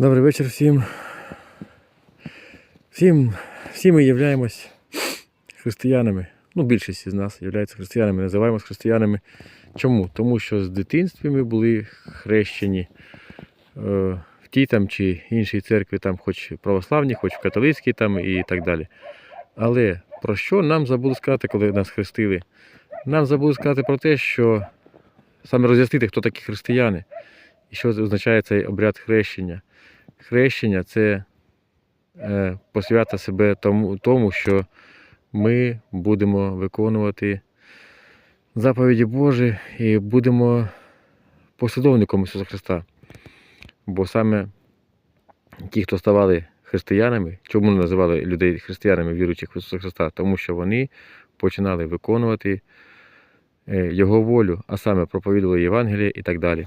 Добрий вечір всім. Всім, всі ми являємось християнами. Ну, більшість із нас є християнами, називаємось християнами. Чому? Тому що з дитинства ми були хрещені е, в тій там чи іншій церкві, там, хоч православній, хоч в католицькій там і так далі. Але про що нам забули сказати, коли нас хрестили? Нам забули сказати про те, що саме роз'яснити, хто такі християни і що означає цей обряд хрещення. Хрещення це е, посвята себе тому, тому, що ми будемо виконувати заповіді Божі і будемо послідовником Ісуса Христа. Бо саме ті, хто ставали християнами, чому не називали людей християнами, віруючих в Ісуса Христа? Тому що вони починали виконувати е, Його волю, а саме проповідували Євангеліє і так далі.